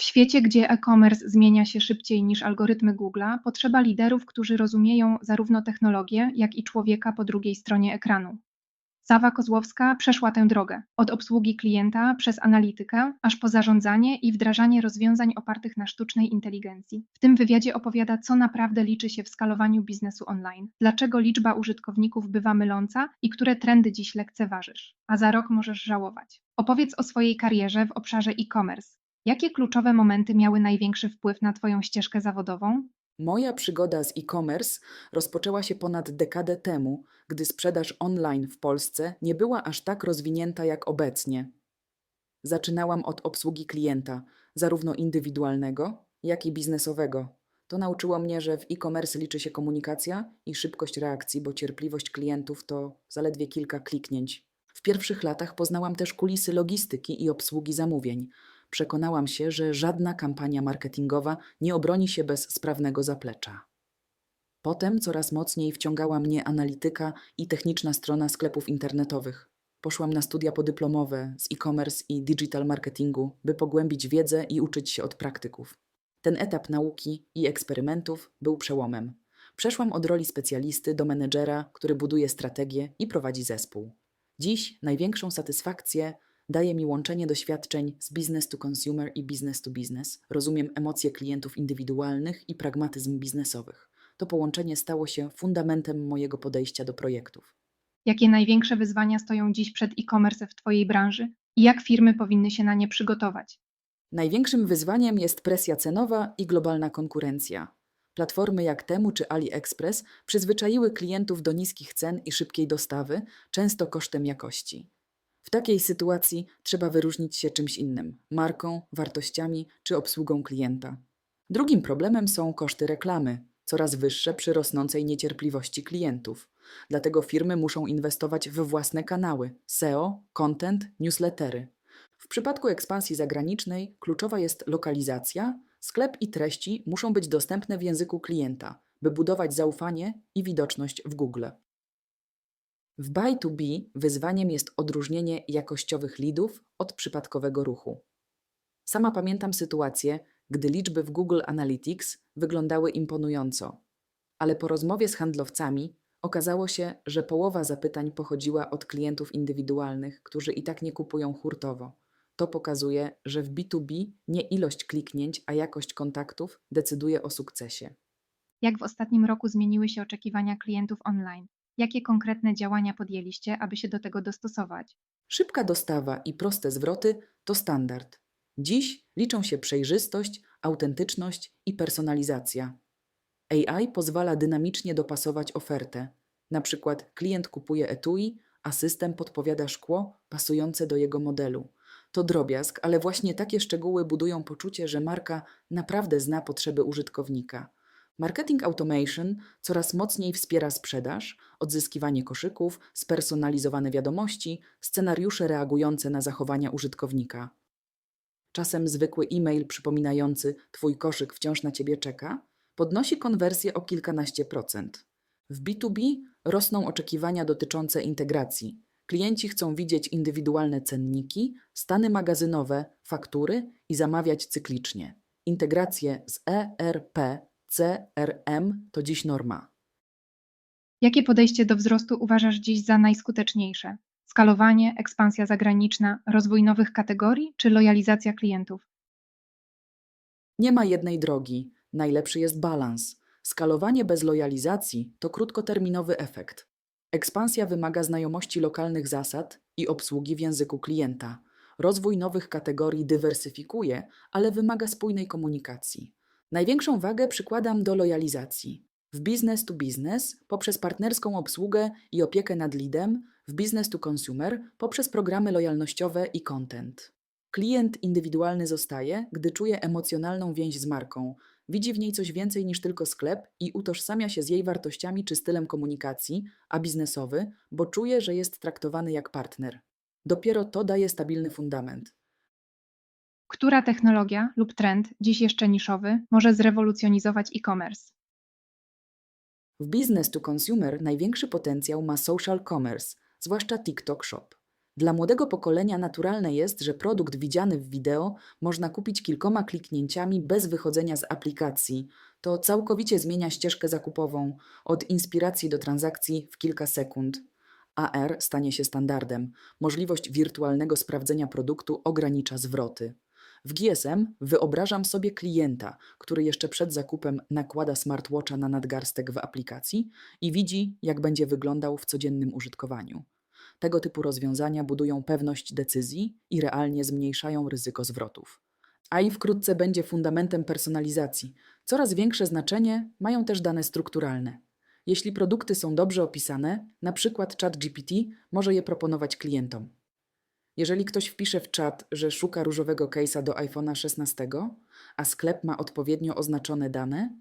W świecie, gdzie e-commerce zmienia się szybciej niż algorytmy Google'a, potrzeba liderów, którzy rozumieją zarówno technologię, jak i człowieka po drugiej stronie ekranu. Sawa Kozłowska przeszła tę drogę od obsługi klienta przez analitykę, aż po zarządzanie i wdrażanie rozwiązań opartych na sztucznej inteligencji. W tym wywiadzie opowiada, co naprawdę liczy się w skalowaniu biznesu online, dlaczego liczba użytkowników bywa myląca i które trendy dziś lekceważysz, a za rok możesz żałować. Opowiedz o swojej karierze w obszarze e-commerce. Jakie kluczowe momenty miały największy wpływ na Twoją ścieżkę zawodową? Moja przygoda z e-commerce rozpoczęła się ponad dekadę temu, gdy sprzedaż online w Polsce nie była aż tak rozwinięta jak obecnie. Zaczynałam od obsługi klienta, zarówno indywidualnego, jak i biznesowego. To nauczyło mnie, że w e-commerce liczy się komunikacja i szybkość reakcji, bo cierpliwość klientów to zaledwie kilka kliknięć. W pierwszych latach poznałam też kulisy logistyki i obsługi zamówień. Przekonałam się, że żadna kampania marketingowa nie obroni się bez sprawnego zaplecza. Potem coraz mocniej wciągała mnie analityka i techniczna strona sklepów internetowych. Poszłam na studia podyplomowe z e-commerce i digital marketingu, by pogłębić wiedzę i uczyć się od praktyków. Ten etap nauki i eksperymentów był przełomem. Przeszłam od roli specjalisty do menedżera, który buduje strategię i prowadzi zespół. Dziś największą satysfakcję daje mi łączenie doświadczeń z business to consumer i business to business. Rozumiem emocje klientów indywidualnych i pragmatyzm biznesowych. To połączenie stało się fundamentem mojego podejścia do projektów. Jakie największe wyzwania stoją dziś przed e-commerce w Twojej branży i jak firmy powinny się na nie przygotować? Największym wyzwaniem jest presja cenowa i globalna konkurencja. Platformy jak Temu czy AliExpress przyzwyczaiły klientów do niskich cen i szybkiej dostawy, często kosztem jakości. W takiej sytuacji trzeba wyróżnić się czymś innym marką, wartościami czy obsługą klienta. Drugim problemem są koszty reklamy, coraz wyższe przy rosnącej niecierpliwości klientów. Dlatego firmy muszą inwestować we własne kanały SEO, content, newslettery. W przypadku ekspansji zagranicznej kluczowa jest lokalizacja, sklep i treści muszą być dostępne w języku klienta, by budować zaufanie i widoczność w Google. W Buy2B wyzwaniem jest odróżnienie jakościowych lidów od przypadkowego ruchu. Sama pamiętam sytuację, gdy liczby w Google Analytics wyglądały imponująco, ale po rozmowie z handlowcami okazało się, że połowa zapytań pochodziła od klientów indywidualnych, którzy i tak nie kupują hurtowo. To pokazuje, że w B2B nie ilość kliknięć, a jakość kontaktów decyduje o sukcesie. Jak w ostatnim roku zmieniły się oczekiwania klientów online? Jakie konkretne działania podjęliście, aby się do tego dostosować? Szybka dostawa i proste zwroty to standard. Dziś liczą się przejrzystość, autentyczność i personalizacja. AI pozwala dynamicznie dopasować ofertę. Na przykład klient kupuje etui, a system podpowiada szkło pasujące do jego modelu. To drobiazg, ale właśnie takie szczegóły budują poczucie, że marka naprawdę zna potrzeby użytkownika. Marketing automation coraz mocniej wspiera sprzedaż, odzyskiwanie koszyków, spersonalizowane wiadomości, scenariusze reagujące na zachowania użytkownika. Czasem zwykły e-mail przypominający Twój koszyk wciąż na Ciebie czeka podnosi konwersję o kilkanaście procent. W B2B rosną oczekiwania dotyczące integracji. Klienci chcą widzieć indywidualne cenniki, stany magazynowe, faktury i zamawiać cyklicznie. Integracje z ERP, CRM to dziś norma. Jakie podejście do wzrostu uważasz dziś za najskuteczniejsze? Skalowanie, ekspansja zagraniczna, rozwój nowych kategorii czy lojalizacja klientów? Nie ma jednej drogi, najlepszy jest balans. Skalowanie bez lojalizacji to krótkoterminowy efekt. Ekspansja wymaga znajomości lokalnych zasad i obsługi w języku klienta. Rozwój nowych kategorii dywersyfikuje, ale wymaga spójnej komunikacji. Największą wagę przykładam do lojalizacji. W business to business poprzez partnerską obsługę i opiekę nad leadem, w business to consumer poprzez programy lojalnościowe i content. Klient indywidualny zostaje, gdy czuje emocjonalną więź z marką, widzi w niej coś więcej niż tylko sklep i utożsamia się z jej wartościami czy stylem komunikacji, a biznesowy, bo czuje, że jest traktowany jak partner. Dopiero to daje stabilny fundament. Która technologia lub trend, dziś jeszcze niszowy, może zrewolucjonizować e-commerce? W business to consumer największy potencjał ma social commerce, zwłaszcza TikTok Shop. Dla młodego pokolenia naturalne jest, że produkt widziany w wideo można kupić kilkoma kliknięciami bez wychodzenia z aplikacji. To całkowicie zmienia ścieżkę zakupową od inspiracji do transakcji w kilka sekund. AR stanie się standardem. Możliwość wirtualnego sprawdzenia produktu ogranicza zwroty. W GSM wyobrażam sobie klienta, który jeszcze przed zakupem nakłada smartwatcha na nadgarstek w aplikacji i widzi, jak będzie wyglądał w codziennym użytkowaniu. Tego typu rozwiązania budują pewność decyzji i realnie zmniejszają ryzyko zwrotów. AI wkrótce będzie fundamentem personalizacji. Coraz większe znaczenie mają też dane strukturalne. Jeśli produkty są dobrze opisane, na przykład ChatGPT może je proponować klientom. Jeżeli ktoś wpisze w czat, że szuka różowego case'a do iPhone'a 16, a sklep ma odpowiednio oznaczone dane,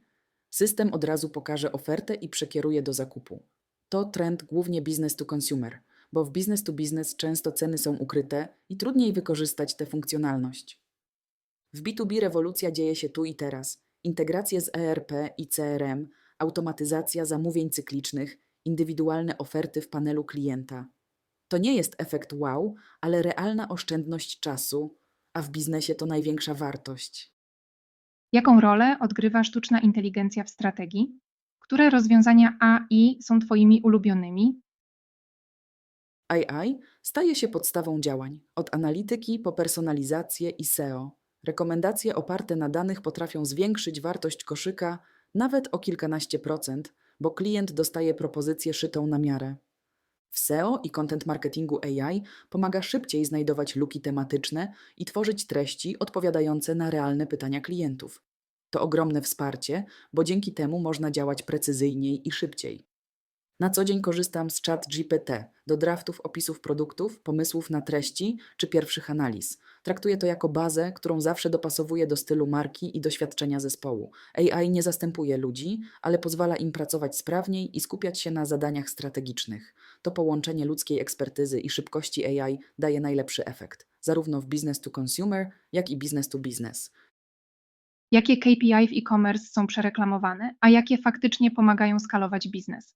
system od razu pokaże ofertę i przekieruje do zakupu. To trend głównie business to consumer, bo w business to business często ceny są ukryte i trudniej wykorzystać tę funkcjonalność. W B2B rewolucja dzieje się tu i teraz. Integracje z ERP i CRM, automatyzacja zamówień cyklicznych, indywidualne oferty w panelu klienta. To nie jest efekt wow, ale realna oszczędność czasu, a w biznesie to największa wartość. Jaką rolę odgrywa sztuczna inteligencja w strategii? Które rozwiązania AI są Twoimi ulubionymi? AI staje się podstawą działań, od analityki po personalizację i SEO. Rekomendacje oparte na danych potrafią zwiększyć wartość koszyka nawet o kilkanaście procent, bo klient dostaje propozycję szytą na miarę. W SEO i content marketingu AI pomaga szybciej znajdować luki tematyczne i tworzyć treści odpowiadające na realne pytania klientów. To ogromne wsparcie, bo dzięki temu można działać precyzyjniej i szybciej. Na co dzień korzystam z chat GPT do draftów opisów produktów, pomysłów na treści czy pierwszych analiz. Traktuję to jako bazę, którą zawsze dopasowuję do stylu marki i doświadczenia zespołu. AI nie zastępuje ludzi, ale pozwala im pracować sprawniej i skupiać się na zadaniach strategicznych. To połączenie ludzkiej ekspertyzy i szybkości AI daje najlepszy efekt, zarówno w business to consumer, jak i business to business. Jakie KPI w e-commerce są przereklamowane, a jakie faktycznie pomagają skalować biznes?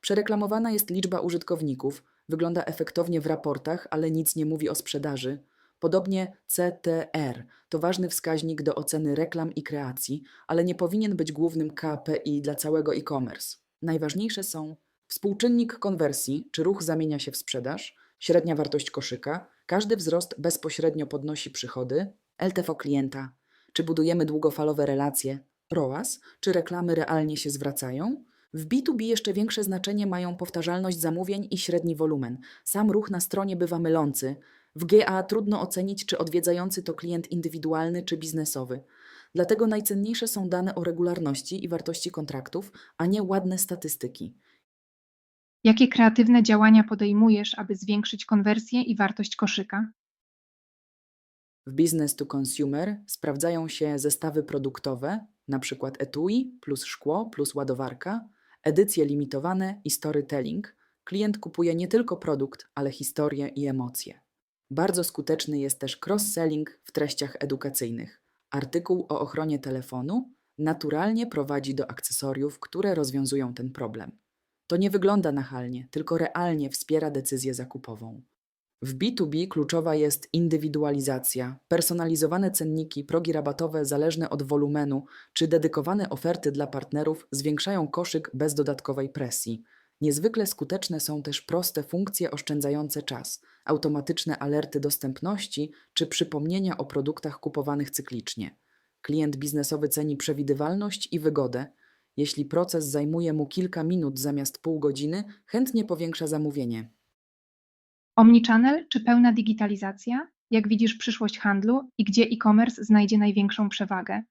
Przereklamowana jest liczba użytkowników, wygląda efektownie w raportach, ale nic nie mówi o sprzedaży. Podobnie CTR to ważny wskaźnik do oceny reklam i kreacji, ale nie powinien być głównym KPI dla całego e-commerce. Najważniejsze są współczynnik konwersji, czy ruch zamienia się w sprzedaż, średnia wartość koszyka, każdy wzrost bezpośrednio podnosi przychody, LTV klienta, czy budujemy długofalowe relacje, ROAS, czy reklamy realnie się zwracają, w B2B jeszcze większe znaczenie mają powtarzalność zamówień i średni wolumen. Sam ruch na stronie bywa mylący. W GA trudno ocenić, czy odwiedzający to klient indywidualny czy biznesowy. Dlatego najcenniejsze są dane o regularności i wartości kontraktów, a nie ładne statystyki. Jakie kreatywne działania podejmujesz, aby zwiększyć konwersję i wartość koszyka? W business to consumer sprawdzają się zestawy produktowe, np. etui plus szkło plus ładowarka, edycje limitowane i storytelling. Klient kupuje nie tylko produkt, ale historię i emocje. Bardzo skuteczny jest też cross-selling w treściach edukacyjnych. Artykuł o ochronie telefonu naturalnie prowadzi do akcesoriów, które rozwiązują ten problem. To nie wygląda nachalnie, tylko realnie wspiera decyzję zakupową. W B2B kluczowa jest indywidualizacja, personalizowane cenniki, progi rabatowe zależne od wolumenu czy dedykowane oferty dla partnerów zwiększają koszyk bez dodatkowej presji. Niezwykle skuteczne są też proste funkcje oszczędzające czas, automatyczne alerty dostępności czy przypomnienia o produktach kupowanych cyklicznie. Klient biznesowy ceni przewidywalność i wygodę. Jeśli proces zajmuje mu kilka minut zamiast pół godziny, chętnie powiększa zamówienie. Omnichannel czy pełna digitalizacja? Jak widzisz przyszłość handlu i gdzie e-commerce znajdzie największą przewagę?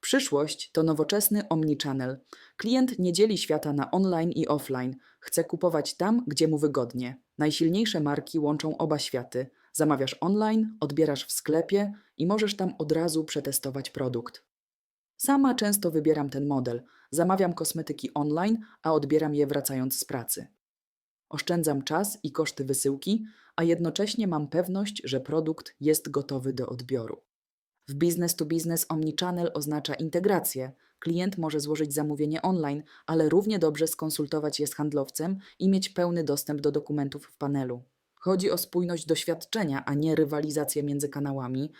Przyszłość to nowoczesny omnichannel. Klient nie dzieli świata na online i offline. Chce kupować tam, gdzie mu wygodnie. Najsilniejsze marki łączą oba światy. Zamawiasz online, odbierasz w sklepie i możesz tam od razu przetestować produkt. Sama często wybieram ten model. Zamawiam kosmetyki online, a odbieram je wracając z pracy. Oszczędzam czas i koszty wysyłki, a jednocześnie mam pewność, że produkt jest gotowy do odbioru. W business to business omnichannel oznacza integrację. Klient może złożyć zamówienie online, ale równie dobrze skonsultować je z handlowcem i mieć pełny dostęp do dokumentów w panelu. Chodzi o spójność doświadczenia, a nie rywalizację między kanałami.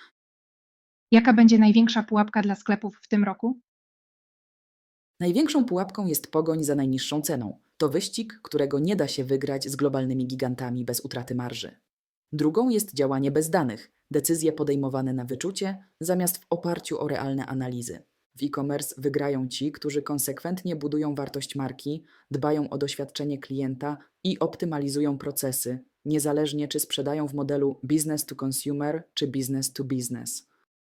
Jaka będzie największa pułapka dla sklepów w tym roku? Największą pułapką jest pogoń za najniższą ceną. To wyścig, którego nie da się wygrać z globalnymi gigantami bez utraty marży. Drugą jest działanie bez danych, decyzje podejmowane na wyczucie zamiast w oparciu o realne analizy. W e-commerce wygrają ci, którzy konsekwentnie budują wartość marki, dbają o doświadczenie klienta i optymalizują procesy, niezależnie czy sprzedają w modelu business to consumer czy business to business.